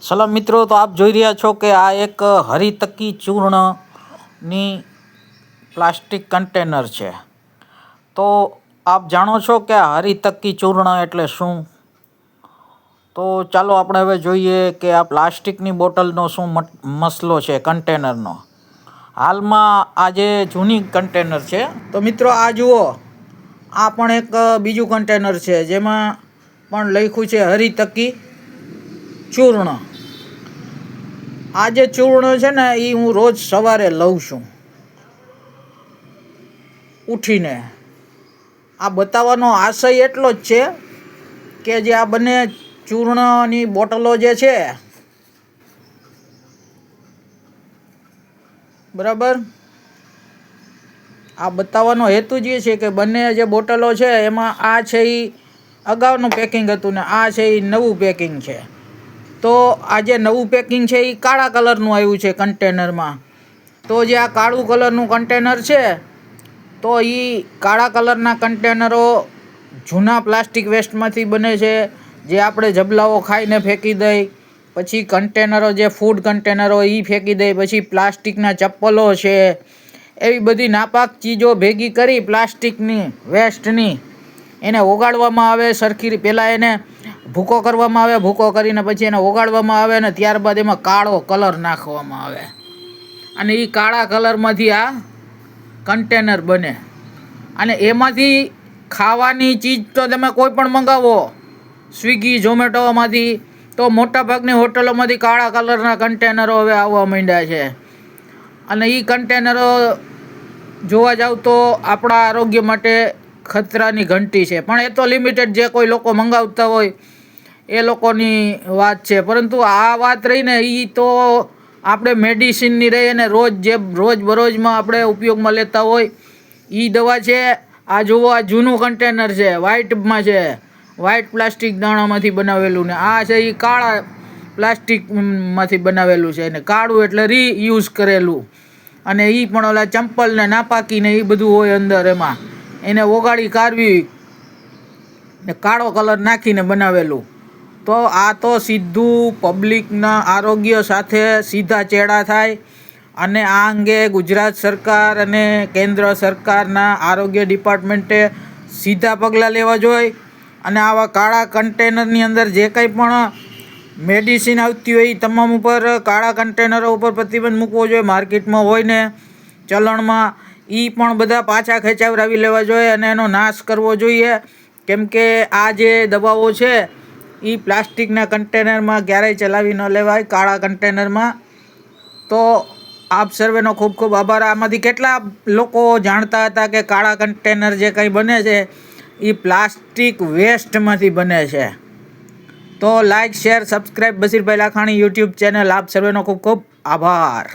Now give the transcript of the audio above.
સલામ મિત્રો, તો આપ જોઈ રહ્યા છો કે આ એક હરિતકી ચૂર્ણની પ્લાસ્ટિક કન્ટેનર છે. તો આપ જાણો છો કે આ હરિતકી ચૂર્ણ એટલે શું? તો ચાલો આપણે હવે જોઈએ કે આ પ્લાસ્ટિકની બોટલનો શું મસલો છે કન્ટેનરનો. હાલમાં આ જે જૂની કન્ટેનર છે, તો મિત્રો આ જુઓ, આ પણ એક બીજું કન્ટેનર છે, જેમાં પણ લખ્યું છે હરિતકી ચૂર્ણ. આ જે ચૂર્ણ છે ને એ હું રોજ સવારે લઉં છું. ઉઠીને. આ બતાવવાનો આશય એટલો જ છે કે જે આ બંને ચૂર્ણની બોટલો જે છે, બરાબર? આ બતાવવાનો હેતુ જ એ છે કે બંને જે બોટલો છે, એમાં આ છે એ અગાઉનું પેકિંગ હતું ને આ છે એ નવું પેકિંગ છે. તો આ જે નવું પેકિંગ છે એ કાળા કલરનું આવ્યું છે કન્ટેનરમાં તો જે આ કાળું કલરનું કન્ટેનર છે, તો એ કાળા કલરના કન્ટેનરો જૂના પ્લાસ્ટિક વેસ્ટમાંથી બને છે, જે આપણે જબલાઓ ખાઈને ફેંકી દઈ, પછી કન્ટેનરો જે ફૂડ કન્ટેનરો એ ફેંકી દઈ, પછી પ્લાસ્ટિકના ચપ્પલો છે, એવી બધી નાપાક ચીજો ભેગી કરી પ્લાસ્ટિકની વેસ્ટની એને ઓગાળવામાં આવે સરખી પહેલાં એને ભૂકો કરવામાં આવે, ભૂકો કરીને પછી એને ઓગાળવામાં આવે અને ત્યારબાદ એમાં કાળો કલર નાખવામાં આવે. અને એ કાળા કલરમાંથી આ કન્ટેનર બને. અને એમાંથી ખાવાની ચીજ તો તમે કોઈ પણ મંગાવો, સ્વિગી, ઝોમેટોમાંથી, તો મોટાભાગની હોટલોમાંથી કાળા કલરના કન્ટેનરો હવે આવવા માંડ્યા છે. અને એ કન્ટેનરો જોવા જાવ તો આપણા આરોગ્ય માટે ખતરાની ઘંટી છે. પણ એ તો લિમિટેડ જે કોઈ લોકો મંગાવતા હોય એ લોકોની વાત છે. પરંતુ આ વાત રહીને એ તો આપણે મેડિસિનની રહી અને રોજ જે રોજ બરોજમાં આપણે ઉપયોગમાં લેતા હોય એ દવા છે. આ જુઓ, આ જૂનું કન્ટેનર છે, વ્હાઇટમાં છે. વ્હાઇટ પ્લાસ્ટિક દાણામાંથી બનાવેલું ને આ છે એ કાળા પ્લાસ્ટિકમાંથી બનાવેલું છે અને કાળું એટલે રીયુઝ કરેલું. અને એ પણ ઓલા ચંપલ ને નાપાકી ને એ બધું હોય અંદર એમાં. એને ઓગાળી કાઢવી ને કાળો કલર નાખીને બનાવેલું. તો આ તો સીધું પબ્લિકના આરોગ્ય સાથે સીધા ચેડા થાય. અને આ અંગે ગુજરાત સરકાર અને કેન્દ્ર સરકારના આરોગ્ય ડિપાર્ટમેન્ટે સીધા પગલાં લેવા જોઈએ અને આવા કાળા કન્ટેનરની અંદર જે કંઈ પણ મેડિસિન આવતી હોય એ તમામ ઉપર કાળા કન્ટેનરો ઉપર પ્રતિબંધ મૂકવો જોઈએ. માર્કેટમાં હોય ને ચલણમાં એ પણ બધા પાછા ખેંચાવરાવી લેવા જોઈએ અને એનો નાશ કરવો જોઈએ. કેમ કે આ જે દવાઓ છે એ પ્લાસ્ટિકના કન્ટેનરમાં ક્યારેય ચલાવી ન લેવાય, કાળા કન્ટેનરમાં. તો આપ સર્વેનો ખૂબ ખૂબ આભાર. આમાંથી કેટલા લોકો જાણતા હતા કે કાળા કન્ટેનર જે કંઈ બને છે એ પ્લાસ્ટિક વેસ્ટમાંથી બને છે. તો like share subscribe Basirbhai Lakhani YouTube channel. આપ સર્વેનો ખૂબ ખૂબ આભાર.